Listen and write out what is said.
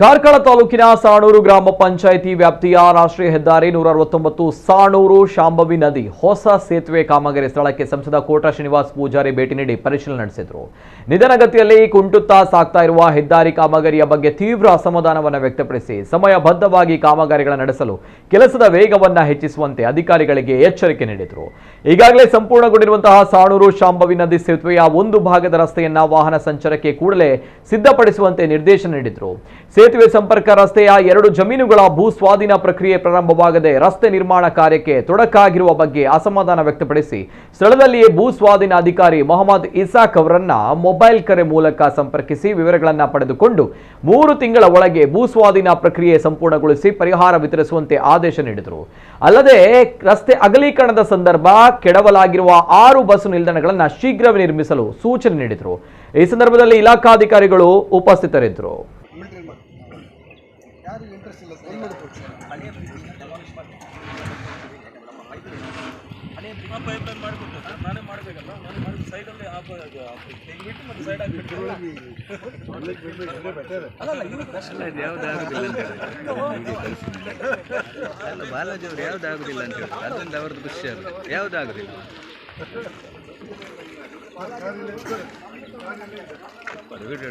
ಕಾರ್ಕಳ ತಾಲೂಕಿನ ಸಾಣೂರು ಗ್ರಾಮ ಪಂಚಾಯಿತಿ ವ್ಯಾಪ್ತಿಯ ರಾಷ್ಟ್ರೀಯ ಹೆದ್ದಾರಿ ನೂರ ಅರವತ್ತೊಂಬತ್ತು ಸಾಣೂರು ಶಾಂಭವಿ ನದಿ ಹೊಸ ಸೇತುವೆ ಕಾಮಗಾರಿ ಸ್ಥಳಕ್ಕೆ ಸಂಸದ ಕೋಟ ಶ್ರೀನಿವಾಸ್ ಪೂಜಾರಿ ಭೇಟಿ ನೀಡಿ ಪರಿಶೀಲನೆ ನಡೆಸಿದರು. ನಿಧಾನಗತಿಯಲ್ಲಿ ಕುಂಟುತ್ತಾ ಸಾಗ್ತಾ ಇರುವ ಹೆದ್ದಾರಿ ಕಾಮಗಾರಿಯ ಬಗ್ಗೆ ತೀವ್ರ ಅಸಮಾಧಾನವನ್ನು ವ್ಯಕ್ತಪಡಿಸಿ ಸಮಯಬದ್ಧವಾಗಿ ಕಾಮಗಾರಿಗಳ ನಡೆಸಲು ಕೆಲಸದ ವೇಗವನ್ನು ಹೆಚ್ಚಿಸುವಂತೆ ಅಧಿಕಾರಿಗಳಿಗೆ ಎಚ್ಚರಿಕೆ ನೀಡಿದರು. ಈಗಾಗಲೇ ಸಂಪೂರ್ಣಗೊಂಡಿರುವಂತಹ ಸಾಣೂರು ಶಾಂಭವಿ ನದಿ ಸೇತುವೆಯ ಒಂದು ಭಾಗದ ರಸ್ತೆಯನ್ನ ವಾಹನ ಸಂಚಾರಕ್ಕೆ ಕೂಡಲೇ ಸಿದ್ಧಪಡಿಸುವಂತೆ ನಿರ್ದೇಶನ ನೀಡಿದರು. ಸೇತುವೆ ಸಂಪರ್ಕ ರಸ್ತೆಯ ಎರಡು ಜಮೀನುಗಳ ಭೂ ಸ್ವಾಧೀನ ಪ್ರಕ್ರಿಯೆ ಪ್ರಾರಂಭವಾಗದೆ ರಸ್ತೆ ನಿರ್ಮಾಣ ಕಾರ್ಯಕ್ಕೆ ತೊಡಕಾಗಿರುವ ಬಗ್ಗೆ ಅಸಮಾಧಾನ ವ್ಯಕ್ತಪಡಿಸಿ ಸ್ಥಳದಲ್ಲಿಯೇ ಭೂ ಸ್ವಾಧೀನ ಅಧಿಕಾರಿ ಮೊಹಮ್ಮದ್ ಇಸಾಕ್ ಅವರನ್ನ ಮೊಬೈಲ್ ಕರೆ ಮೂಲಕ ಸಂಪರ್ಕಿಸಿ ವಿವರಗಳನ್ನ ಪಡೆದುಕೊಂಡು ಮೂರು ತಿಂಗಳ ಒಳಗೆ ಭೂ ಸ್ವಾಧೀನ ಪ್ರಕ್ರಿಯೆ ಸಂಪೂರ್ಣಗೊಳಿಸಿ ಪರಿಹಾರ ವಿತರಿಸುವಂತೆ ಆದೇಶ ನೀಡಿದರು. ಅಲ್ಲದೆ ರಸ್ತೆ ಅಗಲೀಕರಣದ ಸಂದರ್ಭ ಕೆಡವಲಾಗಿರುವ ಆರು ಬಸ್ ನಿಲ್ದಾಣಗಳನ್ನು ಶೀಘ್ರವೇ ನಿರ್ಮಿಸಲು ಸೂಚನೆ ನೀಡಿದರು. ಈ ಸಂದರ್ಭದಲ್ಲಿ ಇಲಾಖಾಧಿಕಾರಿಗಳು ಉಪಸ್ಥಿತರಿದ್ದರು. ಇಂಟ್ರೆಸ್ಟ್ ಇಲ್ಲ ಸರ್. ಪೈಪ್ ಲೈನ್ ಮಾಡಿಬಿಟ್ಟು ಸರ್. ನಾನೇ ಮಾಡಬೇಕಲ್ಲ. ನಾನು ಮಾಡಿದ ಸೈಡಲ್ಲಿ ಅದು ತೆಗ್ದ್ಬಿಟ್ಟು ಮತ್ತೆ ಸೈಡ್ ಅಲ್ಲ ಬಾಲಾಜಿ ಅವ್ರು ಯಾವುದಾಗುದಿಲ್ಲ ಅಂತ ಹೇಳಿ. ಅದರಿಂದ ಅವ್ರದ್ದು ಖುಷಿ ಆಗುತ್ತೆ. ಯಾವುದಾಗುದಿಲ್ಲ ವಿಡಿಯೋ